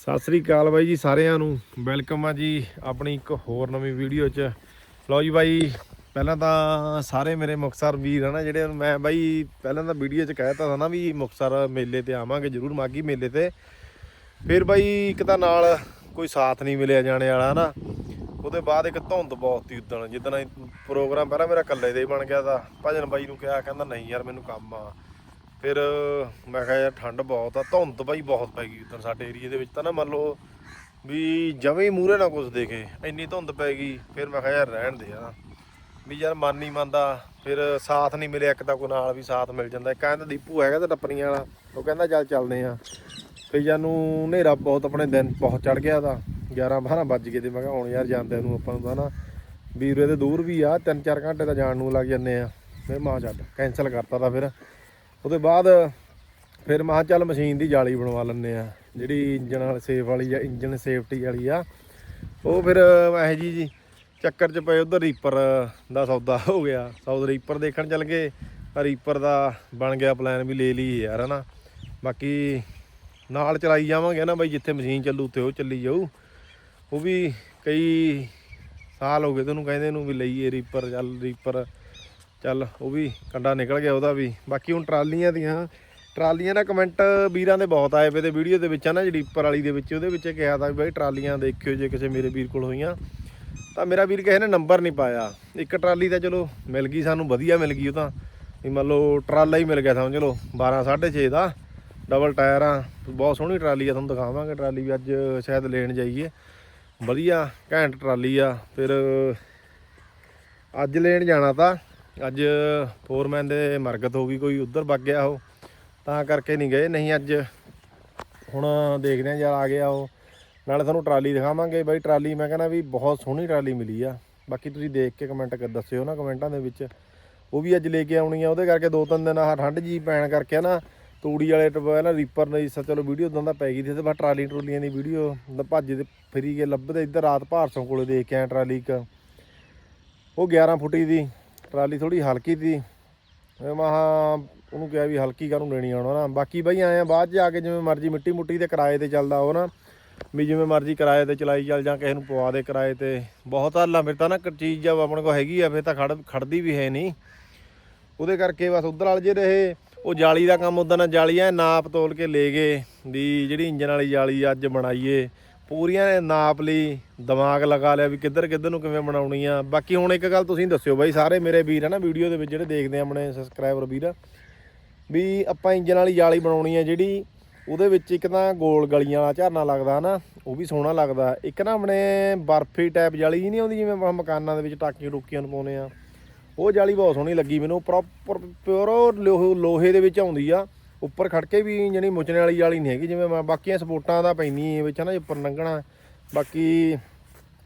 ਸਤਿ ਸ੍ਰੀ ਅਕਾਲ ਬਾਈ ਜੀ ਸਾਰਿਆਂ ਨੂੰ। ਵੈਲਕਮ ਆ ਜੀ ਆਪਣੀ ਇੱਕ ਹੋਰ ਨਵੀਂ ਵੀਡੀਓ 'ਚ। ਲਓ ਜੀ ਬਾਈ, ਪਹਿਲਾਂ ਤਾਂ ਸਾਰੇ ਮੇਰੇ ਮੁਕਤਸਰ ਵੀਰ ਆ ਨਾ ਜਿਹੜੇ ਮੈਂ ਬਾਈ ਪਹਿਲਾਂ ਤਾਂ ਵੀਡੀਓ 'ਚ ਕਹਿਤਾ ਸੀ ਨਾ ਵੀ ਮੁਕਤਸਰ ਮੇਲੇ ਤੇ ਆਵਾਂਗੇ, ਜਰੂਰ ਮਾਗੀ ਮੇਲੇ ਤੇ। ਫਿਰ ਬਾਈ ਇੱਕ ਤਾਂ ਨਾਲ ਕੋਈ ਸਾਥ ਨਹੀਂ ਮਿਲਿਆ ਜਾਣੇ ਵਾਲਾ ਨਾ ਉਹਦੇ ਬਾਅਦ ਇੱਕ ਧੁੰਦ ਬਹੁਤ ਸੀ ਉਦਣ, ਜਿੱਦਣ ਪ੍ਰੋਗਰਾਮ ਪਹਿਲਾਂ ਮੇਰਾ ਇਕੱਲੇ ਦੇ ਹੀ ਬਣ ਗਿਆ ਤਾਂ। ਭਜਨ ਬਾਈ ਨੂੰ ਕਿਹਾ, ਕਹਿੰਦਾ, ਨਹੀਂ ਯਾਰ, ਮੈਨੂੰ ਕੰਮ ਆ। ਫਿਰ ਮੈਂ ਕਿਹਾ ਯਾਰ ਠੰਡ ਬਹੁਤ ਆ, ਧੁੰਦ ਬਾਈ ਬਹੁਤ ਪੈ ਗਈ ਉਦੋਂ ਸਾਡੇ ਏਰੀਏ ਦੇ ਵਿੱਚ ਤਾਂ ਨਾ ਮੰਨ ਲਓ ਵੀ ਜਵੇਂ ਹੀ ਮੂਰੇ ਨਾ ਕੁਝ ਦੇਖੇ, ਇੰਨੀ ਧੁੰਦ ਪੈ ਗਈ, ਫਿਰ ਮੈਂ ਕਿਹਾ ਯਾਰ ਰਹਿਣ ਦੇ ਆ। ਵੀ ਯਾਰ ਮਨ ਨਹੀਂ ਮੰਨਦਾ, ਫਿਰ ਸਾਥ ਨਹੀਂ ਮਿਲਿਆ, ਇੱਕ ਤਾਂ ਕੋਈ ਨਾਲ ਵੀ ਸਾਥ ਮਿਲ ਜਾਂਦਾ, ਇੱਕ ਕਹਿੰਦਾ ਦੀਪੂ ਹੈਗਾ ਤਾਂ ਟੱਪਰੀਆਂ ਵਾਲਾ, ਉਹ ਕਹਿੰਦਾ ਚੱਲ ਚੱਲਦੇ ਆ। ਫਿਰ ਜਾਨੂੰ ਹਨੇਰਾ ਬਹੁਤ ਆਪਣੇ ਦਿਨ ਬਹੁਤ ਚੜ ਗਿਆ ਤਾਂ 11 12 ਵੱਜ ਗਏ ਤੇ ਮੈਂ ਕਿਹਾ ਹੁਣ ਯਾਰ ਜਾਂਦੇ ਨੂੰ ਆਪਾਂ ਨੂੰ ਤਾਂ ਨਾ ਵੀਰੇ ਦੇ ਦੂਰ ਵੀ ਆ 3-4 ਘੰਟੇ ਤਾਂ ਜਾਣ ਨੂੰ ਲੱਗ ਜੰਨੇ ਆ। ਫਿਰ ਮਾਂ ਛੱਡ ਕੈਨਸਲ ਕਰਤਾ ਤਾਂ ਫਿਰ। ਉਹਦੇ ਬਾਅਦ ਫਿਰ ਮਾਂ ਚੱਲ ਮਸ਼ੀਨ ਦੀ ਜਾਲੀ ਬਣਵਾ ਲੈਂਦੇ ਆ ਜਿਹੜੀ ਇੰਜਨ ਵਾਲੀ ਸੇਫ ਵਾਲੀ ਆ ਇੰਜਨ ਸੇਫਟੀ ਵਾਲੀ ਆ। ਉਹ ਫਿਰ ਇਹ ਜੀ ਜੀ ਚੱਕਰ 'ਚ ਪਏ ਉਧਰ ਰੀਪਰ ਦਾ ਸੌਦਾ ਹੋ ਗਿਆ। ਸੌਦ ਰੀਪਰ ਦੇਖਣ ਚੱਲ ਗਏ। ਰੀਪਰ ਦਾ ਬਣ ਗਿਆ ਪਲਾਨ ਵੀ ਲੈ ਲਈ ਯਾਰ, ਹਨਾ। ਬਾਕੀ ਨਾਲ ਚਲਾਈ ਜਾਵਾਂਗੇ ਨਾ ਬਾਈ, ਜਿੱਥੇ ਮਸ਼ੀਨ ਚੱਲੂ ਉੱਥੇ ਉਹ ਚੱਲੀ ਜਾਊ। ਉਹ ਵੀ ਕਈ ਸਾਲ ਹੋ ਗਏ ਤੈਨੂੰ ਕਹਿੰਦੇ ਨੂੰ ਵੀ ਲਈਏ ਰੀਪਰ ਚੱਲ ਰੀਪਰ ਚੱਲ, ਉਹ ਵੀ ਕੰਡਾ ਨਿਕਲ ਗਿਆ ਉਹਦਾ ਵੀ। ਬਾਕੀ ਹੁਣ ਟਰਾਲੀਆਂ ਦੀਆਂ, ਟਰਾਲੀਆਂ ਦਾ ਕਮੈਂਟ ਵੀਰਾਂ ਦੇ ਬਹੁਤ ਆਏ ਪਏ ਤੇ ਵੀਡੀਓ ਦੇ ਵਿੱਚ ਆ ਨਾ ਜਿਹੜੀ ਰੀਪਰ ਵਾਲੀ ਦੇ ਵਿੱਚ, ਉਹਦੇ ਵਿੱਚ ਕਿਹਾ ਤਾਂ ਵੀ ਬਾਈ ਟਰਾਲੀਆਂ ਦੇਖਿਓ ਜੇ ਕਿਸੇ ਮੇਰੇ ਵੀਰ ਕੋਲ ਹੋਈਆਂ। ਤਾਂ ਮੇਰਾ ਵੀਰ ਕਿਸੇ ਨੇ ਨੰਬਰ ਨਹੀਂ ਪਾਇਆ। ਇੱਕ ਟਰਾਲੀ ਤਾਂ ਚਲੋ ਮਿਲ ਗਈ, ਸਾਨੂੰ ਵਧੀਆ ਮਿਲ ਗਈ ਉਹ ਤਾਂ। ਵੀ ਮੰਨ ਲਓ ਟਰਾਲਾ ਹੀ ਮਿਲ ਗਿਆ ਸਮਝ ਲਓ 12 6.5 ਦਾ। ਡਬਲ ਟਾਇਰ ਆ, ਬਹੁਤ ਸੋਹਣੀ ਟਰਾਲੀ ਆ, ਤੁਹਾਨੂੰ ਦਿਖਾਵਾਂਗੇ ਟਰਾਲੀ ਵੀ ਅੱਜ ਸ਼ਾਇਦ ਲੈਣ ਜਾਈਏ। ਵਧੀਆ, ਘੈਂਟ ਟਰਾਲੀ ਆ, ਫਿਰ ਅੱਜ ਲੈਣ ਜਾਣਾ ਤਾਂ ਅੱਜ ਫੋਰਮੈਨ ਦੇ ਮਰਗਤ ਹੋ ਗਈ, ਕੋਈ ਉਧਰ ਵਗ ਗਿਆ ਉਹ। ਤਾਂ ਕਰਕੇ ਨਹੀਂ ਗਏ, ਨਹੀਂ ਅੱਜ। ਹੁਣ ਦੇਖਦੇ ਆ ਯਾਰ, ਆ ਗਿਆ ਉਹ। ਨਾਲੇ ਤੁਹਾਨੂੰ ਟਰਾਲੀ ਦਿਖਾਵਾਂਗੇ ਬਾਈ, ਟਰਾਲੀ ਮੈਂ ਕਹਿੰਦਾ ਵੀ ਬਹੁਤ ਸੋਹਣੀ ਟਰਾਲੀ ਮਿਲੀ ਆ। ਬਾਕੀ ਤੁਸੀਂ ਦੇਖ ਕੇ ਕਮੈਂਟ ਕਰ, ਦੱਸਿਓ ਨਾ ਕਮੈਂਟਾਂ ਦੇ ਵਿੱਚ। ਉਹ ਵੀ ਅੱਜ ਲੈ ਕੇ ਆਉਣੀ ਆ, ਉਹਦੇ ਕਰਕੇ ਦੋ ਤਿੰਨ ਦਿਨ ਆਹ ਠੰਡ ਜੀ ਪੈਣ ਕਰਕੇ ਨਾ, ਤੂੜੀ ਵਾਲੇ ਟਬ ਨਾ ਰੀਪਰ ਨਹੀਂ ਸ ਚਲੋ ਵੀਡੀਓ ਉਦੋਂ ਦਾ ਪੈ ਗਈ ਸੀ, ਤੇ ਬਸ ਟਰਾਲੀ ਟਰੋਲੀਆਂ ਦੀ ਵੀਡੀਓ ਭੱਜ ਦੇ ਫਰੀ ਕੇ ਲੱਭਦੇ ਇੱਧਰ ਰਾਤ ਭਾਰਸੋਂ ਕੋਲੇ ਦੇਖ ਕੇ ਆਇਆ ਟਰਾਲੀ ਇੱਕ। ਉਹ 11 ਫੁੱਟੀ ਦੀ। ਟਰਾਲੀ ਥੋੜੀ ਹਲਕੀ ਸੀ ਮੈਂ ਮਹਾ ਉਹਨੂੰ ਕਿਹਾ ਵੀ ਹਲਕੀ ਕਾਹਨੂੰ ਲੈਣੀ ਆਉਣਾ ਨਾ। ਬਾਕੀ ਬਈ ਆਏ ਆ ਬਾਅਦ ਚ ਆ ਕੇ ਜਿਵੇਂ ਮਰਜ਼ੀ ਮਿੱਟੀ ਮੁੱਟੀ ਤੇ ਕਿਰਾਏ ਤੇ ਚੱਲਦਾ ਉਹ ਨਾ। ਵੀ ਜਿਵੇਂ ਮਰਜ਼ੀ ਕਿਰਾਏ ਤੇ ਚਲਾਈ ਚੱਲ ਜਾਂ ਕਿਸੇ ਨੂੰ ਪਵਾ ਦੇ ਕਿਰਾਏ ਤੇ। ਬਹੁਤ ਹਾਲਾ ਮੇਰੇ ਤਾਂ ਨਾ ਇੱਕ ਚੀਜ਼ ਜਦ ਆਪਣੇ ਕੋਲ ਹੈਗੀ ਆ, ਫਿਰ ਤਾਂ ਖੜ ਖੜਦੀ ਵੀ ਹੈ ਨਹੀਂ। ਉਹਦੇ ਕਰਕੇ ਬਸ ਉਧਰ ਵਾਲ ਜੇ ਰਹੇ ਉਹ ਜਾਲੀ ਦਾ ਕੰਮ ਉਦਾਂ ਨਾ ਜਾਲੀ ਐ, ਨਾਪ ਤੋਲ ਕੇ ਲੈ ਗਏ ਵੀ ਜਿਹੜੀ ਇੰਜਨ ਵਾਲੀ ਜਾਲੀ ਅੱਜ ਬਣਾਈਏ। ਪੂਰੀਆਂ ਨੇ ਨਾਪ ਲਈ, ਦਿਮਾਗ ਲਗਾ ਲਿਆ ਵੀ ਕਿੱਧਰ ਕਿੱਧਰ ਨੂੰ ਕਿਵੇਂ ਬਣਾਉਣੀ ਆ। ਬਾਕੀ ਹੁਣ ਇੱਕ ਗੱਲ ਤੁਸੀਂ ਦੱਸਿਓ ਬਾਈ, ਸਾਰੇ ਮੇਰੇ ਵੀਰ ਆ ਨਾ ਵੀਡੀਓ ਦੇ ਵਿੱਚ ਜਿਹੜੇ ਦੇਖਦੇ ਆ ਆਪਣੇ ਸਬਸਕ੍ਰਾਈਬਰ ਵੀਰ, ਵੀ ਆਪਾਂ ਇੰਜਨ ਵਾਲੀ ਜਾਲੀ ਬਣਾਉਣੀ ਆ ਜਿਹੜੀ ਉਹਦੇ ਵਿੱਚ ਇੱਕ ਤਾਂ ਗੋਲ ਗਲੀਆਂ ਵਾਲਾ ਝਰਨਾ ਲੱਗਦਾ ਨਾ ਉਹ ਵੀ ਸੋਹਣਾ ਲੱਗਦਾ। ਇੱਕ ਨਾ ਆਪਣੇ ਬਰਫੀ ਟਾਈਪ ਜਾਲੀ ਨਹੀਂ ਆਉਂਦੀ ਜਿਵੇਂ ਆਪਾਂ ਮਕਾਨਾਂ ਦੇ ਵਿੱਚ ਟਾਕੀਆਂ ਟੁਕੀਆਂ ਨੂੰ ਪਾਉਂਦੇ ਆ। ਉਹ ਜਾਲੀ ਬਹੁਤ ਸੋਹਣੀ ਲੱਗੀ ਮੈਨੂੰ ਪ੍ਰੋਪਰ ਪਿਓਰ ਲੋਹੇ ਦੇ ਵਿੱਚ ਆਉਂਦੀ ਆ। ਉੱਪਰ ਖੜ ਕੇ ਵੀ ਜਿਹੜੀ ਮੁਚਣੇ ਵਾਲੀ ਜਾਲੀ ਨਹੀਂ ਹੈਗੀ, ਜਿਵੇਂ ਮੈਂ ਬਾਕੀਆਂ ਸਪੋਰਟਾਂ ਦਾ ਪੈਂਦੀ ਵਿੱਚ ਨਾ ਉੱਪਰ ਲੰਘਣਾ ਬਾਕੀ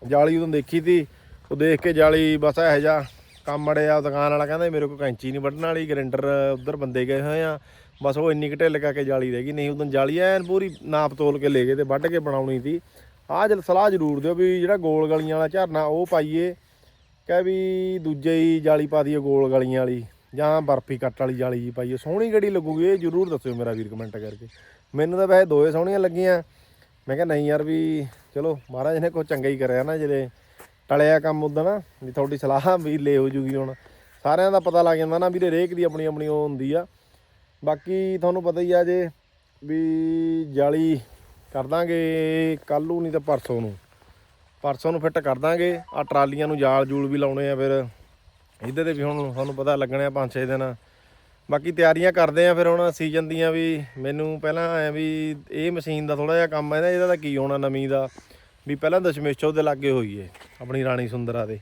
ਜਾਲੀ ਉਦੋਂ ਦੇਖੀ ਤੀ, ਉਹ ਦੇਖ ਕੇ ਜਾਲੀ ਬਸ ਇਹੋ ਜਿਹਾ ਕੰਮ ਅੜਿਆ, ਦੁਕਾਨ ਵਾਲਾ ਕਹਿੰਦਾ ਮੇਰੇ ਕੋਲ ਕੈਂਚੀ ਨਹੀਂ ਵੱਢਣ ਵਾਲੀ, ਗ੍ਰੈਂਡਰ ਉਧਰ ਬੰਦੇ ਗਏ ਹੋਏ ਆ, ਬਸ ਉਹ ਇੰਨੀ ਘਟੇ ਲਗਾ ਕੇ ਜਾਲੀ ਰਹਿ ਗਈ, ਨਹੀਂ ਉਦੋਂ ਜਾਲੀ ਐਨ ਪੂਰੀ ਨਾਪ ਤੋਲ ਕੇ ਲੈ ਗਏ ਤੇ ਵੱਢ ਕੇ ਬਣਾਉਣੀ ਸੀ ਆਹ ਜਲ ਸਲਾਹ ਜ਼ਰੂਰ ਦਿਓ ਵੀ ਜਿਹੜਾ ਗੋਲ ਗਲੀਆਂ ਵਾਲਾ ਝਰਨਾ ਉਹ ਪਾਈਏ, ਕਹਿ ਵੀ ਦੂਜੇ ਹੀ ਜਾਲੀ ਪਾ ਦਈਏ ਗੋਲ ਗਲੀਆਂ ਵਾਲੀ। ਜਾਂ ਬਰਫੀ ਕੱਟ ਵਾਲੀ ਜਾਲੀ ਜੀ ਪਾਈਏ ਸੋਹਣੀ ਕਿਹੜੀ ਲੱਗੂਗੀ, ਇਹ ਜ਼ਰੂਰ ਦੱਸਿਓ ਮੇਰਾ ਵੀਰ ਕਮੈਂਟ ਕਰਕੇ। ਮੈਨੂੰ ਤਾਂ ਵੈਸੇ ਦੋਏ ਸੋਹਣੀਆਂ ਲੱਗੀਆਂ। ਮੈਂ ਕਿਹਾ ਨਹੀਂ ਯਾਰ ਵੀ ਚਲੋ, ਮਹਾਰਾਜ ਨੇ ਕੋਈ ਚੰਗਾ ਹੀ ਕਰਿਆ ਨਾ, ਜਿਹੜੇ ਟਲਿਆ ਕੰਮ ਉਦਾਂ ਨਾ, ਵੀ ਤੁਹਾਡੀ ਸਲਾਹ ਵੀ ਲੈ ਹੋ ਜੂਗੀ ਹੁਣ। ਸਾਰਿਆਂ ਦਾ ਪਤਾ ਲੱਗ ਜਾਂਦਾ ਨਾ ਵੀਰੇ ਰੇਕ ਦੀ ਆਪਣੀ ਆਪਣੀ ਉਹ ਹੁੰਦੀ ਆ। ਬਾਕੀ ਤੁਹਾਨੂੰ ਪਤਾ ਹੀ ਆ ਜੇ ਵੀ ਜਾਲੀ ਕਰ ਦਾਂਗੇ ਕੱਲ ਨੂੰ, ਨਹੀਂ ਤਾਂ ਪਰਸੋਂ ਨੂੰ। ਪਰਸੋਂ ਨੂੰ ਫਿੱਟ ਕਰ ਦਾਂਗੇ। ਆ ਟਰਾਲੀਆਂ ਨੂੰ ਜਾਲ ਜੂਲ ਵੀ ਲਾਉਣੇ ਆ ਫਿਰ। ਇਹਦੇ ਤੇ ਵੀ ਹੁਣ ਤੁਹਾਨੂੰ ਪਤਾ ਲੱਗਣੇ ਆ 5-6 ਦਿਨ। ਬਾਕੀ ਤਿਆਰੀਆਂ ਕਰਦੇ ਆ ਫਿਰ ਹੁਣ ਸੀਜ਼ਨ ਦੀਆਂ ਵੀ ਮੈਨੂੰ ਪਹਿਲਾਂ ਐ ਵੀ ਇਹ ਮਸ਼ੀਨ ਦਾ ਥੋੜਾ ਜਿਹਾ ਕੰਮ ਹੈ ਨਾ ਇਹਦਾ ਤਾਂ ਕੀ ਹੋਣਾ ਨਵੀਂ ਦਾ। ਵੀ ਪਹਿਲਾਂ ਦਸ਼ਮੇਸ਼ੋ ਦੇ ਲਾਗੇ ਹੋਈਏ, ਆਪਣੀ ਰਾਣੀ ਸੁੰਦਰਾ ਦੇ।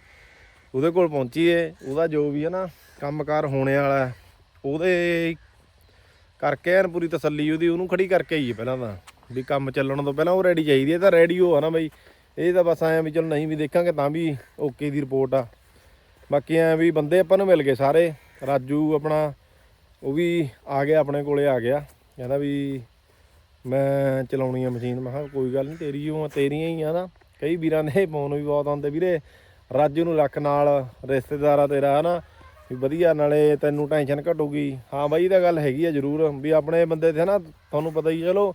ਉਹਦੇ ਕੋਲ ਪਹੁੰਚੀਏ, ਉਹਦਾ ਜੋ ਵੀ ਹੈ ਨਾ ਕੰਮਕਾਰ ਹੋਣੇ ਵਾਲਾ ਉਹਦੇ ਕਰਕੇ ਐਨ ਪੂਰੀ ਤਸੱਲੀ ਉਹਦੀ, ਉਹਨੂੰ ਖੜੀ ਕਰਕੇ ਆਈਏ ਪਹਿਲਾਂ ਤਾਂ। ਵੀ ਕੰਮ ਚੱਲਣ ਤੋਂ ਪਹਿਲਾਂ ਉਹ ਰੈਡੀ ਚਾਹੀਦੀ ਹੈ ਤਾਂ ਰੈਡੀਓ ਆ ਨਾ ਬਈ। ਇਹ ਤਾਂ ਬਸ ਆਇਆ ਵੀ ਚਲੋ ਨਹੀਂ ਵੀ ਦੇਖਾਂਗੇ ਤਾਂ ਵੀ ਓਕੇ ਦੀ ਰਿਪੋਰਟ ਆ। ਬਾਕੀ ਐ ਵੀ ਬੰਦੇ ਆਪਾਂ ਨੂੰ ਮਿਲ ਗਏ ਸਾਰੇ। ਰਾਜੂ ਆਪਣਾ, ਉਹ ਵੀ ਆ ਗਿਆ, ਆਪਣੇ ਕੋਲੇ ਆ ਗਿਆ। ਕਹਿੰਦਾ ਵੀ ਮੈਂ ਚਲਾਉਣੀ ਆ ਮਸ਼ੀਨ। ਮੈਂ ਕਿਹਾ, ਕੋਈ ਗੱਲ ਨਹੀਂ ਤੇਰੀ ਉਹ ਤੇਰੀਆਂ ਹੀ ਆ ਨਾ। ਕਈ ਵੀਰਾਂ ਦੇ ਫੋਨ ਵੀ ਬਹੁਤ ਆਉਂਦੇ ਵੀਰੇ। ਰਾਜੂ ਨੂੰ ਰੱਖ ਨਾਲ, ਰਿਸ਼ਤੇਦਾਰਾ ਤੇਰਾ, ਹਨਾ। ਵੀ ਵਧੀਆ, ਨਾਲੇ ਤੈਨੂੰ ਟੈਨਸ਼ਨ ਘਟੂਗੀ। ਹਾਂ ਬਾਈ, ਇਹ ਤਾਂ ਗੱਲ ਹੈਗੀ ਆ ਜ਼ਰੂਰ। ਵੀ ਆਪਣੇ ਬੰਦੇ ਤੇ ਨਾ ਤੁਹਾਨੂੰ ਪਤਾ ਹੀ ਚਲੋ,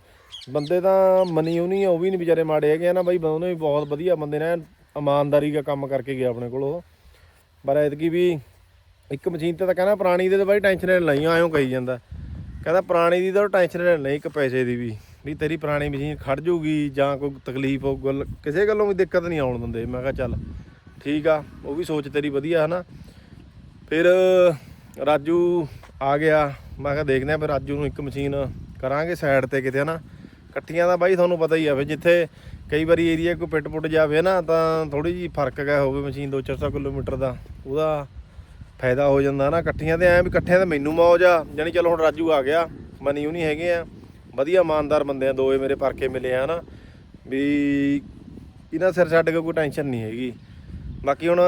ਬੰਦੇ ਤਾਂ ਮਨੀ ਉਹ ਨਹੀਂ ਉਹ ਵੀ ਨਹੀਂ ਵਿਚਾਰੇ ਮਾੜੇ ਹੈਗੇ ਆ ਨਾ ਬਾਈ। ਉਹਨੇ ਵੀ ਬਹੁਤ ਵਧੀਆ ਬੰਦੇ ਨੇ, ਇਮਾਨਦਾਰੀ ਦਾ ਕੰਮ ਕਰਕੇ ਗਿਆ ਆਪਣੇ ਕੋਲ ਉਹ। ਪਰ ਐਤਕੀ ਵੀ ਇੱਕ ਮਸ਼ੀਨ ਤੇ ਤਾਂ ਕਹਿੰਦਾ ਪੁਰਾਣੀ ਦੇ ਤਾਂ ਬਾਈ ਟੈਨਸ਼ਨ ਨਹੀਂ ਆਇਓ ਕਹੀ ਜਾਂਦਾ। ਕਹਿੰਦਾ ਪੁਰਾਣੀ ਦੀ ਤਾਂ ਟੈਨਸ਼ਨ ਲਈ ਇੱਕ ਪੈਸੇ ਦੀ ਵੀ ਵੀ ਤੇਰੀ ਪੁਰਾਣੀ ਮਸ਼ੀਨ ਖੜ ਜੂਗੀ ਜਾਂ ਕੋਈ ਤਕਲੀਫ ਹੋ ਗੱਲ ਕਿਸੇ ਗੱਲੋਂ ਵੀ ਦਿੱਕਤ ਨਹੀਂ ਆਉਣ ਦਿੰਦੇ। ਮੈਂ ਕਿਹਾ ਚੱਲ ਠੀਕ ਆ, ਉਹ ਵੀ ਸੋਚ ਤੇਰੀ ਵਧੀਆ ਹਨਾ। ਫਿਰ ਰਾਜੂ ਆ ਗਿਆ, ਮੈਂ ਕਿਹਾ ਦੇਖਦੇ ਆ ਫਿਰ ਰਾਜੂ ਨੂੰ ਇੱਕ ਮਸ਼ੀਨ ਕਰਾਂਗੇ ਸਾਈਡ ਤੇ ਕਿਤੇ ਹਨਾ। ਇਕੱਠੀਆਂ ਦਾ ਬਾਈ ਤੁਹਾਨੂੰ ਪਤਾ ਹੀ ਆ, ਫਿਰ ਜਿੱਥੇ ਕਈ ਵਾਰੀ ਏਰੀਆ ਕੋਈ ਪਿੱਟ ਪੁੱਟ ਜਾਵੇ ਨਾ, ਤਾਂ ਥੋੜੀ ਜੀ ਫ਼ਰਕ ਗਿਆ ਹੋਵੇ ਮਸ਼ੀਨ 2-400 ਕਿਲੋਮੀਟਰ ਦਾ। ਉਹਦਾ ਫਾਇਦਾ ਹੋ ਜਾਂਦਾ ਨਾ, ਇਕੱਠੀਆਂ ਤੇ ਐ ਵੀ ਇਕੱਠਿਆਂ ਤੇ ਮੈਨੂੰ ਮੌਜ ਆ, ਜਾਣੀ ਚਲੋ ਹੁਣ ਰਾਜੂ ਆ ਗਿਆ, ਮਨੀ ਉਹ ਨਹੀਂ ਹੈਗੇ ਆ। ਵਧੀਆ ਇਮਾਨਦਾਰ ਬੰਦੇ ਆ ਦੋਏ ਮੇਰੇ ਪਰਕੇ ਮਿਲੇ ਆ ਨਾ। ਵੀ ਇਹਨਾਂ ਸਿਰ ਛੱਡ ਕੇ ਕੋਈ ਟੈਨਸ਼ਨ ਨਹੀਂ ਹੈਗੀ। ਬਾਕੀ ਹੁਣ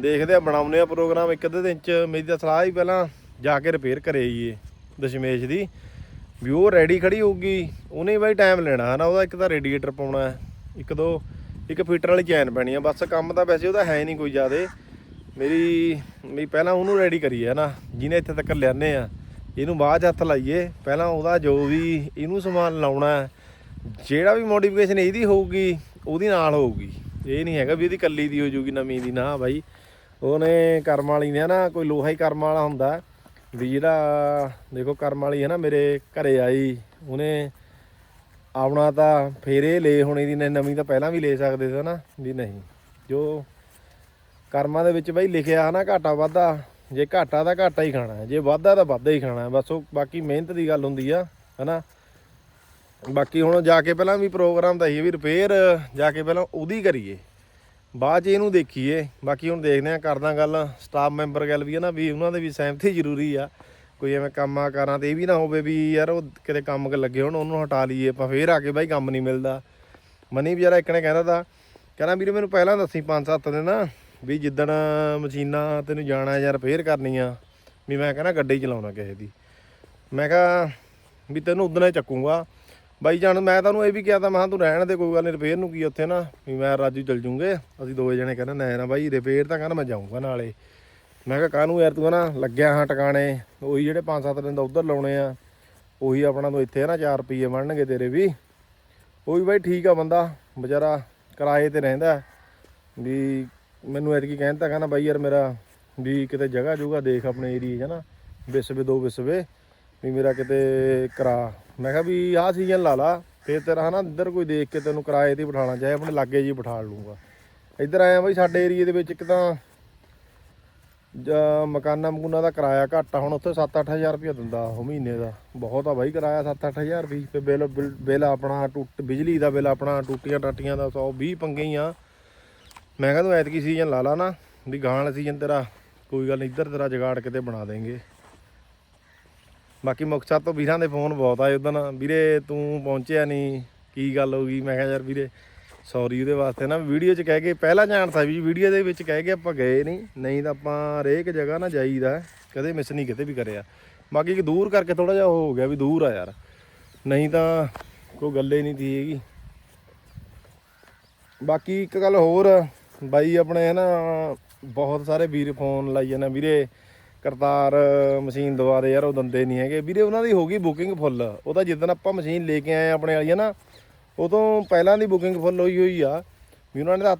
ਦੇਖਦੇ ਆ, ਬਣਾਉਂਦੇ ਆ ਪ੍ਰੋਗਰਾਮ ਇੱਕ ਅੱਧੇ ਦਿਨ ਚ, ਮੇਰੀ ਤਾਂ ਸਲਾਹ ਹੀ ਪਹਿਲਾਂ ਜਾ ਕੇ ਰਿਪੇਅਰ ਕਰੇ ਆਈਏ ਦਸ਼ਮੇਸ਼ ਦੀ। ਵੀ ਉਹ ਰੈਡੀ ਖੜੀ ਹੋਊਗੀ, ਉਹਨੇ ਬਾਈ ਟਾਈਮ ਲੈਣਾ ਹਨਾ ਉਹਦਾ ਇੱਕ ਤਾਂ ਰੇਡੀਏਟਰ ਪਾਉਣਾ ਹੈ। ਇੱਕ ਦੋ, ਇੱਕ ਫੀਟਰ ਵਾਲੀ ਚੈਨ ਪੈਣੀ ਆ, ਬਸ ਕੰਮ ਤਾਂ ਵੈਸੇ ਉਹਦਾ ਹੈ ਨਹੀਂ ਕੋਈ ਜ਼ਿਆਦੇ। ਮੇਰੀ ਵੀ ਪਹਿਲਾਂ ਉਹਨੂੰ ਰੈਡੀ ਕਰੀਏ ਨਾ, ਜਿਹਨੇ ਇੱਥੇ ਤੱਕ ਲਿਆਨੇ ਆ, ਇਹਨੂੰ ਬਾਅਦ 'ਚ ਹੱਥ ਲਾਈਏ। ਪਹਿਲਾਂ ਉਹਦਾ ਜੋ ਵੀ ਇਹਨੂੰ ਸਮਾਨ ਲਾਉਣਾ, ਜਿਹੜਾ ਵੀ ਮੋਡੀਫਿਕੇਸ਼ਨ ਇਹਦੀ ਹੋਊਗੀ, ਉਹਦੀ ਨਾਲ ਹੋਊਗੀ। ਇਹ ਨਹੀਂ ਹੈਗਾ ਵੀ ਇਹਦੀ ਕੱਲੀ ਦੀ ਹੋ ਜਾਊਗੀ ਨਵੀਂ ਦੀ ਨਾ, ਬਾਈ। ਉਹਨੇ ਕਰਮ ਵਾਲੀ ਨੇ ਨਾ, ਕੋਈ ਲੋਹਾ ਹੀ ਕਰਮ ਵਾਲਾ ਹੁੰਦਾ। ਵੀ ਜਿਹੜਾ, ਦੇਖੋ ਕਰਮ ਵਾਲੀ ਹੈ ਨਾ, ਮੇਰੇ ਘਰੇ ਆਈ, ਉਹਨੇ ਆਉਣਾ ਤਾਂ ਫੇਰ ਇਹ ਲੈ ਹੋਣੀ ਦੀ ਨੇ ਨਵੀਂ ਤਾਂ ਪਹਿਲਾਂ ਵੀ ਲੈ ਸਕਦੇ ਸੀ ਨਾ ਵੀ ਨਹੀਂ। ਜੋ ਕਰਮਾਂ ਦੇ ਵਿੱਚ ਬਈ ਲਿਖਿਆ ਹਨਾ, ਘਾਟਾ ਵਾਧਾ, ਜੇ ਘਾਟਾ ਤਾਂ ਘਾਟਾ ਹੀ ਖਾਣਾ ਜੇ ਵਾਧਾ ਤਾਂ ਵਾਧਾ ਹੀ ਖਾਣਾ ਬਸ ਉਹ ਬਾਕੀ ਮਿਹਨਤ ਦੀ ਗੱਲ ਹੁੰਦੀ ਆ, ਹਨਾ। ਬਾਕੀ ਹੁਣ ਜਾ ਕੇ ਪਹਿਲਾਂ ਵੀ ਪ੍ਰੋਗਰਾਮ ਤਾਂ ਇਹ ਵੀ ਰਿਪੇਅਰ ਜਾ ਕੇ ਪਹਿਲਾਂ ਉਹਦੀ ਕਰੀਏ। ਬਾਅਦ 'ਚ ਇਹਨੂੰ ਦੇਖੀਏ। ਬਾਕੀ ਹੁਣ ਦੇਖਦੇ ਆ ਕਰਦਾ ਗੱਲ ਸਟਾਫ ਮੈਂਬਰ ਗੱਲ ਵੀ ਹੈ ਨਾ, ਵੀ ਉਹਨਾਂ ਦੇ ਵੀ ਸਹਿਮਤੀ ਜ਼ਰੂਰੀ ਆ। ਕੋਈ ਐਵੇਂ ਕੰਮਾਂ ਕਾਰਾਂ ਤੇ, ਇਹ ਵੀ ਨਾ ਹੋਵੇ ਵੀ ਯਾਰ ਉਹ ਕਿਤੇ ਕੰਮ ਕ ਲੱਗੇ ਹੋਣ, ਉਹਨੂੰ ਹਟਾ ਲਈਏ, ਆਪਾਂ ਫੇਰ ਆ ਕੇ ਬਾਈ ਕੰਮ ਨਹੀਂ ਮਿਲਦਾ। ਮਨੀ ਵਿਚਾਰਾ ਇੱਕ ਨੇ ਕਹਿੰਦਾ ਤਾ ਕਹਿੰਦਾ ਵੀਰੇ ਮੈਨੂੰ ਪਹਿਲਾਂ ਦੱਸੀ ਪੰਜ ਸੱਤ ਦਿਨ ਨਾ ਵੀ ਜਿੱਦਣ ਮਸ਼ੀਨਾਂ ਤੈਨੂੰ ਜਾਣਾ ਜਾਂ ਰਿਪੇਅਰ ਕਰਨੀਆਂ, ਵੀ ਮੈਂ ਕਹਿੰਦਾ ਗੱਡੀ ਚਲਾਉਣਾ ਕਿਸੇ ਦੀ। ਮੈਂ ਕਿਹਾ ਵੀ ਤੈਨੂੰ ਉਦਣ ਹੀ ਚੱਕੂਗਾ। ਬਾਈ ਜਾਨ, ਮੈਂ ਤੁਹਾਨੂੰ ਇਹ ਵੀ ਕਿਹਾ ਤਾਂ, ਮੈਂ ਕਿਹਾ ਤੂੰ ਰਹਿਣ ਦੇ, ਕੋਈ ਗੱਲ ਨਹੀਂ ਰਿਪੇਅਰ ਨੂੰ ਕੀ ਉੱਥੇ ਨਾ, ਵੀ ਮੈਂ ਰਾਜੂ ਚੱਲ ਜੂਗੇ। ਅਸੀਂ ਦੋਵੇਂ ਜਣੇ ਕਹਿੰਦਾ, ਨਾ ਨਾ ਬਾਈ ਰਿਪੇਅਰ ਤਾਂ ਕਹਿੰਦਾ ਮੈਂ ਜਾਊਂਗਾ ਨਾਲੇ। ਮੈਂ ਕਿਹਾ ਕਾਹਨੂੰ ਯਾਰ ਤੂੰ ਨਾ ਲੱਗਿਆ ਹਾਂ ਟਿਕਾਣੇ, ਉਹੀ ਜਿਹੜੇ 5-7 ਦਿਨ ਦਾ ਉਧਰ ਲਾਉਣੇ ਆ, ਉਹੀ ਆਪਣਾ ਤੋਂ ਇੱਥੇ ਨਾ 4 ਰੁਪਏ ਬਣਨਗੇ ਤੇਰੇ ਵੀ। ਉਹੀ ਬਾਈ ਠੀਕ ਆ ਬੰਦਾ ਵਿਚਾਰਾ ਕਿਰਾਏ ਤੇ ਰਹਿੰਦਾ ਵੀ ਮੈਨੂੰ ਐਤਕੀ ਕਹਿੰਦਾ ਕਹਿੰਦਾ ਬਾਈ ਯਾਰ ਮੇਰਾ ਵੀ ਕਿਤੇ ਜਗ੍ਹਾ ਜੂਗਾ ਦੇਖ ਆਪਣੇ ਏਰੀਏ 'ਚ ਨਾ ਵਿਸਵੇ ਦੋ ਵਿਸਵੇ ਵੀ ਮੇਰਾ ਕਿਤੇ ਕਰਾ। ਮੈਂ ਕਿਹਾ ਵੀ ਆਹ ਸੀਜ਼ਨ ਲਾ ਲਾ, ਫੇਰ ਤੇਰਾ ਹਨਾ ਇੱਧਰ ਕੋਈ ਦੇਖ ਕੇ ਤੈਨੂੰ ਕਿਰਾਏ ਤੇ ਹੀ ਬਿਠਾਣਾ ਚਾਹੇ ਆਪਣੇ ਲਾਗੇ ਜੀ ਬਿਠਾ ਲੂੰਗਾ ਇੱਧਰ ਆਇਆ ਬਾਈ ਸਾਡੇ ਏਰੀਏ ਦੇ ਵਿੱਚ ਇੱਕ ਤਾਂ ਮਕਾਨਾਂ ਮਕੂਨਾਂ ਦਾ ਕਿਰਾਇਆ ਘੱਟ ਆ, ਹੁਣ ਉੱਥੇ 7-8000 ਰੁਪਏ ਦਿੰਦਾ ਉਹ ਮਹੀਨੇ ਦਾ। ਬਹੁਤ ਆ ਬਾਈ ਕਿਰਾਇਆ 7-8000 ਰੁਪਏ ਤੇ ਬਿੱਲ, ਬਿੱਲ- ਬਿੱਲ ਆਪਣਾ ਟੁੱਟ, ਬਿਜਲੀ ਦਾ ਬਿੱਲ ਆਪਣਾ, ਟੂਟੀਆਂ ਟਾਟੀਆਂ ਦਾ 120 ਪੰਗੇ ਹੀ ਆ। ਮੈਂ ਕਿਹਾ ਤੂੰ ਐਤਕੀ ਸੀਜ਼ਨ ਲਾ ਲਾ ਨਾ, ਵੀ ਗਾਂ ਵਾਲਾ ਸੀਜ਼ਨ ਤੇਰਾ, ਕੋਈ ਗੱਲ ਨਹੀਂ ਇੱਧਰ ਤੇਰਾ ਜਗਾੜ ਕਿਤੇ ਬਣਾ ਦੇਂਗੇ। ਬਾਕੀ ਮੁਕਤਸਰ ਤੋਂ ਵੀਰਾਂ ਦੇ ਫੋਨ ਬਹੁਤ ਆਏ ਉਦੋਂ ਵੀਰੇ ਤੂੰ ਪਹੁੰਚਿਆ ਨਹੀਂ ਕੀ ਗੱਲ ਹੋ ਗਈ? ਮੈਂ ਕਿਹਾ ਯਾਰ ਵੀਰੇ ਸੌਰੀ ਉਹਦੇ ਵਾਸਤੇ ਨਾ, ਵੀਡੀਓ 'ਚ ਕਹਿ ਕੇ, ਪਹਿਲਾ ਜਾਣ ਸੀ ਵੀ ਵੀਡੀਓ ਦੇ ਵਿੱਚ ਕਹਿ ਕੇ ਆਪਾਂ ਗਏ ਨਹੀਂ ਨਹੀਂ ਤਾਂ ਆਪਾਂ ਹਰੇਕ ਜਗ੍ਹਾ ਨਾ ਜਾਈਦਾ, ਕਦੇ ਮਿਸ ਨਹੀਂ ਕਿਤੇ ਵੀ ਕਰਿਆ। ਬਾਕੀ ਕਿ ਦੂਰ ਕਰਕੇ ਥੋੜਾ ਜਿਹਾ ਉਹ ਹੋ ਗਿਆ ਵੀ ਦੂਰ ਆ ਯਾਰ। ਨਹੀਂ ਤਾਂ ਕੋਈ ਗੱਲੇ ਨਹੀਂ ਦੀ ਹੈਗੀ। ਬਾਕੀ ਇੱਕ ਗੱਲ ਹੋਰ, ਬਾਈ ਆਪਣੇ ਨਾ ਬਹੁਤ ਸਾਰੇ ਵੀਰ ਫੋਨ ਲਾਈ ਜਾਂਦੇ ਵੀਰੇ ਕਰਤਾਰ ਮਸ਼ੀਨ ਦਵਾ ਦੇ ਯਾਰ, ਉਹ ਦੰਦੇ ਨਹੀਂ ਹੈਗੇ। ਵੀਰੇ ਉਹਨਾਂ ਦੀ ਹੋ ਗਈ ਬੁਕਿੰਗ ਫੁੱਲ ਉਹ ਤਾਂ ਜਿੱਦਣ ਆਪਾਂ ਮਸ਼ੀਨ ਲੈ ਕੇ ਆਏ ਆਪਣੇ ਵਾਲੀ ਹੈ ਨਾ ਉਦੋਂ ਪਹਿਲਾਂ ਦੀ ਬੁਕਿੰਗ ਫੁੱਲ ਹੋਈ ਹੋਈ ਆ, ਵੀ ਉਹਨਾਂ ਨੇ ਤਾਂ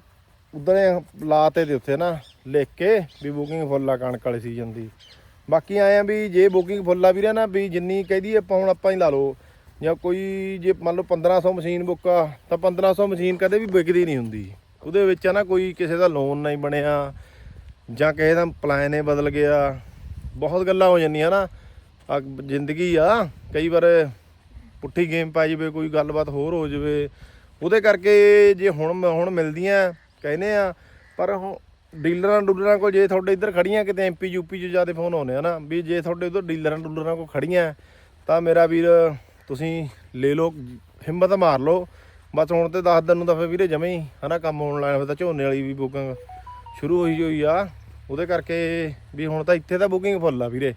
ਉਦੋਂ ਲਾਤੇ ਤੇ ਉੱਥੇ ਨਾ, ਲਿਖ ਕੇ ਵੀ ਬੁਕਿੰਗ ਫੁੱਲ ਆ ਕਣਕ ਵਾਲੇ ਸੀਜ਼ਨ ਦੀ। ਬਾਕੀ ਆਏ ਆ ਵੀ ਜੇ ਬੁਕਿੰਗ ਫੁੱਲ ਆ ਵੀਰੇ ਨਾ, ਵੀ ਜਿੰਨੀ ਕਹਦੀ ਆਪਾਂ ਹੁਣ ਆਪਾਂ ਹੀ ਲਾ ਲਓ, ਜਾਂ ਕੋਈ ਜੇ ਮੰਨ ਲਓ 1500 ਮਸ਼ੀਨ ਬੁੱਕ ਆ, ਤਾਂ 1500 ਮਸ਼ੀਨ ਕਦੇ ਵੀ ਵਿਕਦੀ ਨਹੀਂ ਹੁੰਦੀ। ਉਹਦੇ ਵਿੱਚ ਆ ਨਾ ਕੋਈ ਕਿਸੇ ਦਾ ਲੋਨ ਨਹੀਂ ਬਣਿਆ, ਜਾਂ ਕਿਸੇ ਦਾ ਪਲਾਨ ਹੀ ਬਦਲ ਗਿਆ। ਬਹੁਤ ਗੱਲਾਂ ਹੋ ਜਾਂਦੀਆਂ ਨਾ, ਆ ਜ਼ਿੰਦਗੀ ਆ, ਕਈ ਵਾਰ ਪੁੱਠੀ ਗੇਮ ਪੈ ਜਾਵੇ, ਕੋਈ ਗੱਲਬਾਤ ਹੋਰ ਹੋ ਜਾਵੇ, ਉਹਦੇ ਕਰਕੇ ਜੇ ਹੁਣ ਹੁਣ ਮਿਲਦੀਆਂ, ਕਹਿੰਦੇ ਆ, ਪਰ ਹੁਣ ਡੀਲਰਾਂ ਡੂਲਰਾਂ ਕੋਲ ਜੇ ਤੁਹਾਡੇ ਇੱਧਰ ਖੜੀਆਂ ਕਿਤੇ ਐਮਪੀ ਯੂਪੀ 'ਚ ਜ਼ਿਆਦਾ ਫੋਨ ਆਉਂਦੇ ਆ ਨਾ, ਵੀ ਜੇ ਤੁਹਾਡੇ ਉਧਰ ਡੀਲਰਾਂ ਡੂਲਰਾਂ ਕੋਲ ਖੜੀਆਂ, ਤਾਂ ਮੇਰਾ ਵੀਰ, ਤੁਸੀਂ ਲੈ ਲਓ, ਹਿੰਮਤ ਮਾਰ ਲਓ, ਬਸ ਹੁਣ ਤੇ 10 ਦਿਨ ਨੂੰ ਤਾਂ ਫਿਰ ਵੀਰੇ ਜਮੇ ਹੀ, ਹਨਾ, ਕੰਮ ਹੋਣ ਲੱਗ ਫਿਰ ਤਾਂ ਝੋਨੇ ਵਾਲੀ ਵੀ ਬੁਕਿੰਗ ਸ਼ੁਰੂ ਹੋਈ ਹੋਈ ਆ, ਉਹਦੇ ਕਰਕੇ ਵੀ ਹੁਣ ਤਾਂ ਇੱਥੇ ਤਾਂ ਬੁਕਿੰਗ ਫੁੱਲ ਆ ਵੀਰੇ।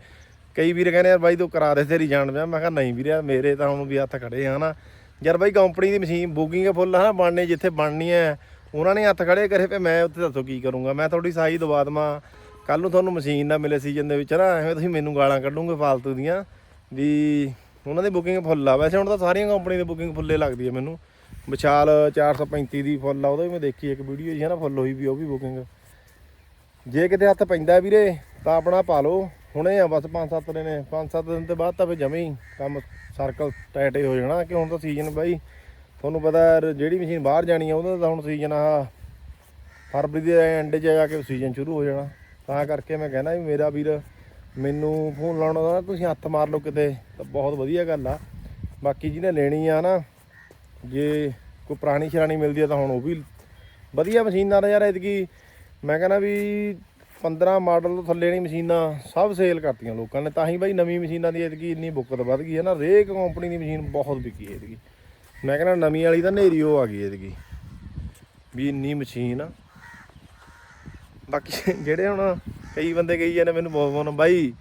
ਕਈ ਵੀਰ ਕਹਿੰਦੇ ਯਾਰ ਬਾਈ ਤੂੰ ਕਰਾ ਦੇ ਤੇਰੀ ਜਾਣ ਪਿਆ ਮੈਂ ਕਿਹਾ ਨਹੀਂ ਵੀਰਿਆ ਮੇਰੇ ਤਾਂ ਹੁਣ ਵੀ ਹੱਥ ਖੜੇ ਆ ਨਾ ਯਾਰ ਬਾਈ ਕੰਪਨੀ ਦੀ ਮਸ਼ੀਨ ਬੁਕਿੰਗ ਫੁੱਲ ਆ ਨਾ ਬਣਨੇ ਜਿੱਥੇ ਬਣਨੀ ਹੈ ਉਹਨਾਂ ਨੇ ਹੱਥ ਖੜੇ ਕਰੇ ਪਏ ਮੈਂ ਉੱਥੇ ਦੱਸੋ ਕੀ ਕਰੂੰਗਾ। ਮੈਂ ਤੁਹਾਡੀ ਸਾਈ ਦਵਾ ਦੇਵਾਂ ਕੱਲ ਨੂੰ ਤੁਹਾਨੂੰ ਮਸ਼ੀਨ ਨਾ ਮਿਲੇ ਸੀਜ਼ਨ ਦੇ ਵਿੱਚ ਨਾ, ਐਵੇਂ ਤੁਸੀਂ ਮੈਨੂੰ ਗਾਲਾਂ ਕੱਢੋਗੇ ਫਾਲਤੂ ਦੀਆਂ। ਵੀ ਉਹਨਾਂ ਦੀ ਬੁਕਿੰਗ ਫੁੱਲ ਆ। ਵੈਸੇ ਹੁਣ ਤਾਂ ਸਾਰੀਆਂ ਕੰਪਨੀ ਦੀ ਬੁਕਿੰਗ ਫੁੱਲੇ ਲੱਗਦੀ ਹੈ ਮੈਨੂੰ। ਵਿਸ਼ਾਲ 435 ਦੀ ਫੁੱਲ ਆ, ਉਹਦਾ ਵੀ ਮੈਂ ਦੇਖੀ ਇੱਕ ਵੀਡੀਓ ਜੀ ਹੈ ਨਾ ਫੁੱਲ ਹੋਈ ਵੀ ਉਹ ਵੀ ਬੁਕਿੰਗ ਜੇ ਕਿਤੇ ਹੱਥ ਪੈਂਦਾ ਵੀਰੇ, ਤਾਂ ਆਪਣਾ ਪਾ ਲਓ। ਹੁਣੇ ਆ ਬਸ 5-7 ਦਿਨ 5-7 ਦਿਨ ਤੋਂ ਬਾਅਦ ਤਾਂ ਫੇ ਜਮੇ ਹੀ ਕੰਮ ਸਰਕਲ ਟਾਈਟ ਹੀ ਹੋ ਜਾਣਾ, ਕਿ ਹੁਣ ਤਾਂ ਸੀਜ਼ਨ ਬਾਈ ਤੁਹਾਨੂੰ ਪਤਾ ਹੈ ਜਿਹੜੀ ਮਸ਼ੀਨ ਬਾਹਰ ਜਾਣੀ ਆ, ਉਹਦਾ ਤਾਂ ਹੁਣ ਸੀਜ਼ਨ ਆ ਫਰਵਰੀ ਦੇ ਐਂਡ 'ਚ ਜਾ ਕੇ ਸੀਜ਼ਨ ਸ਼ੁਰੂ ਹੋ ਜਾਣਾ। ਤਾਂ ਕਰਕੇ ਮੈਂ ਕਹਿੰਦਾ ਵੀ ਮੇਰਾ ਵੀਰ ਮੈਨੂੰ ਫੋਨ ਲਾਉਣਾ ਦਾ ਤੁਸੀਂ ਹੱਥ ਮਾਰ ਲਓ ਕਿਤੇ, ਤਾਂ ਬਹੁਤ ਵਧੀਆ ਗੱਲ ਆ। ਬਾਕੀ ਜਿਹਨੇ ਲੈਣੀ ਆ ਨਾ, ਜੇ ਕੋਈ ਪੁਰਾਣੀ ਸ਼ਰਾਣੀ ਮਿਲਦੀ ਆ ਤਾਂ ਹੁਣ ਉਹ ਵੀ ਵਧੀਆ ਮਸ਼ੀਨਾਂ ਦਾ ਯਾਰ, ਐਤਕੀ ਮੈਂ ਕਹਿੰਦਾ ਵੀ 15 ਮਾਡਲ ਤੋਂ ਥੱਲੇ ਨਹੀਂ ਮਸ਼ੀਨਾਂ ਸਭ ਸੇਲ ਕਰਤੀਆਂ ਲੋਕਾਂ ਨੇ, ਤਾਂ ਹੀ ਬਾਈ ਨਵੀਂ ਮਸ਼ੀਨਾਂ ਦੀ ਐਤਕੀ ਇੰਨੀ ਬੁੱਕਤ ਵੱਧ ਗਈ ਹੈ ਨਾ ਰੇਕ ਕੰਪਨੀ ਦੀ ਮਸ਼ੀਨ ਬਹੁਤ ਵਿਕੀ ਹੈ ਮੈਂ ਕਹਿੰਦਾ ਨਵੀਂ ਵਾਲੀ ਤਾਂ ਨੇਰੀ ਉਹ ਆ ਗਈ ਐਤਕੀ, ਵੀ ਇੰਨੀ ਮਸ਼ੀਨ ਆ। ਬਾਕੀ ਜਿਹੜੇ ਹੁਣ ਕਈ ਬੰਦੇ ਕਹੀ ਜਾਂਦੇ ਮੈਨੂੰ ਬਹੁਤ ਫੋਨ ਬਾਈ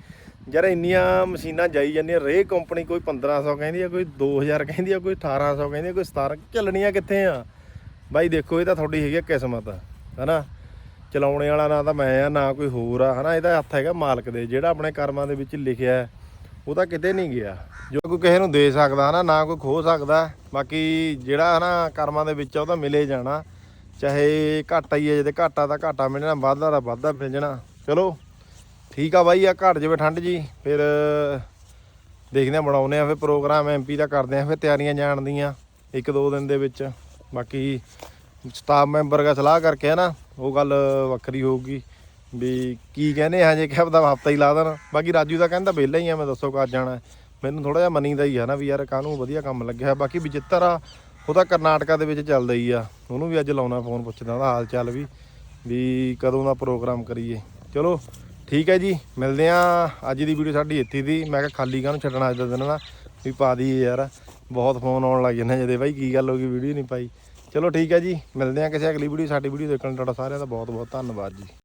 ਯਾਰ ਇੰਨੀਆਂ ਮਸ਼ੀਨਾਂ ਜਾਈ ਜਾਂਦੀਆਂ ਰੇ ਕੰਪਨੀ ਕੋਈ 1500 ਕਹਿੰਦੀ ਆ, ਕੋਈ 2000 ਕਹਿੰਦੀ ਆ, ਕੋਈ 1800 ਕਹਿੰਦੀ ਆ, ਕੋਈ 17 ਚੱਲਣੀਆਂ ਕਿੱਥੇ ਆ? ਬਾਈ ਦੇਖੋ, ਇਹ ਤਾਂ ਤੁਹਾਡੀ ਹੈਗੀ ਆ ਕਿਸਮਤ, ਹਨਾ? ਚਲਾਉਣੇ ਵਾਲਾ ਨਾ ਤਾਂ ਮੈਂ ਆ, ਨਾ ਕੋਈ ਹੋਰ ਆ, ਹਨਾ? ਇਹਦਾ ਹੱਥ ਹੈਗਾ ਮਾਲਕ ਦੇ, ਜਿਹੜਾ ਆਪਣੇ ਕਰਮਾਂ ਦੇ ਵਿੱਚ ਲਿਖਿਆ ਉਹ ਤਾਂ ਕਿਤੇ ਨਹੀਂ ਗਿਆ। ਜੋ ਕੋਈ ਕਿਸੇ ਨੂੰ ਦੇ ਸਕਦਾ, ਹਨਾ? ਨਾ ਕੋਈ ਖੋ ਸਕਦਾ। ਬਾਕੀ ਜਿਹੜਾ, ਹਨਾ, ਕਰਮਾਂ ਦੇ ਵਿੱਚ ਆ, ਉਹ ਤਾਂ ਮਿਲੇ ਜਾਣਾ। ਚਾਹੇ ਘਾਟਾ ਹੀ ਹੈ ਜੇ ਘਾਟਾ ਤਾਂ ਘਾਟਾ ਮਿਲਣਾ, ਵਾਧਾ ਦਾ ਵਾਧਾ ਜਾਣਾ। ਚਲੋ, ਠੀਕ ਆ ਬਾਈ, ਆ ਘਟ ਜਾਵੇ ਠੰਡ ਜੀ। ਫਿਰ ਦੇਖਦੇ ਆ ਬਣਾਉਨੇ ਆ ਫਿਰ ਪ੍ਰੋਗਰਾਮ ਐਮਪੀ ਦਾ ਕਰਦੇ ਆ ਫਿਰ ਤਿਆਰੀਆਂ ਜਾਣ ਦੀਆਂ, ਇੱਕ ਦੋ ਦਿਨ ਦੇ ਵਿੱਚ। ਬਾਕੀ ਸਟਾਫ ਮੈਂਬਰ ਦਾ ਸਲਾਹ ਕਰਕੇ ਹੈ ਨਾ ਉਹ ਗੱਲ ਵੱਖਰੀ ਹੋਊਗੀ ਵੀ ਕੀ ਕਹਿੰਦੇ ਆ ਜੇ ਕਿਹਾ ਦਾ ਹਫਤਾ ਹੀ ਲਾ ਦੇਣ। ਬਾਕੀ ਰਾਜੂ ਦਾ ਕਹਿੰਦਾ ਵਿਹਲਾ ਹੀ ਆ, ਮੈਂ ਦੱਸੋ ਕਦ ਜਾਣਾ। ਮੈਨੂੰ ਥੋੜਾ ਜਿਹਾ ਮਨੀ ਦਾ ਹੀ ਆ ਨਾ ਵੀ ਯਾਰ ਕਾਹਨੂੰ ਵਧੀਆ ਕੰਮ ਲੱਗਿਆ। ਬਾਕੀ ਵਿਚਿੱਤਰ ਆ, ਉਹ ਤਾਂ ਕਰਨਾਟਕਾ ਦੇ ਵਿੱਚ ਚੱਲਦਾ ਹੀ ਆ। ਉਹਨੂੰ ਵੀ ਅੱਜ ਲਾਉਣਾ ਫੋਨ ਪੁੱਛਦਾ ਉਹਦਾ ਹਾਲ ਚਾਲ ਵੀ ਵੀ ਕਦੋਂ ਦਾ ਪ੍ਰੋਗਰਾਮ ਕਰੀਏ। ਚਲੋ, ਠੀਕ ਹੈ ਜੀ, ਮਿਲਦੇ ਆ ਅੱਜ ਦੀ ਵੀਡੀਓ ਸਾਡੀ ਇੱਥੇ ਦੀ। ਮੈਂ ਕਿਹਾ ਖਾਲੀ ਕਾਹਨੂੰ ਛੱਡਣਾ ਅੱਜ ਦਾ ਦਿਨ ਨਾ ਵੀ ਪਾ ਦਈਏ ਯਾਰ। ਬਹੁਤ ਫੋਨ ਆਉਣ ਲੱਗ ਜਾਂਦੇ ਜਦੇ। ਬਾਈ, ਕੀ ਗੱਲ ਹੋ ਗਈ? ਵੀਡੀਓ ਨਹੀਂ ਪਾਈ। ਚਲੋ ਠੀਕ ਹੈ ਜੀ, ਮਿਲਦੇ ਹਾਂ ਕਿਸੇ ਅਗਲੀ ਵੀਡੀਓ ਸਾਡੀ ਵੀਡੀਓ ਦੇਖਣ ਲਈ ਤੁਹਾਡਾ ਸਾਰਿਆਂ ਦਾ ਬਹੁਤ ਬਹੁਤ ਧੰਨਵਾਦ ਜੀ।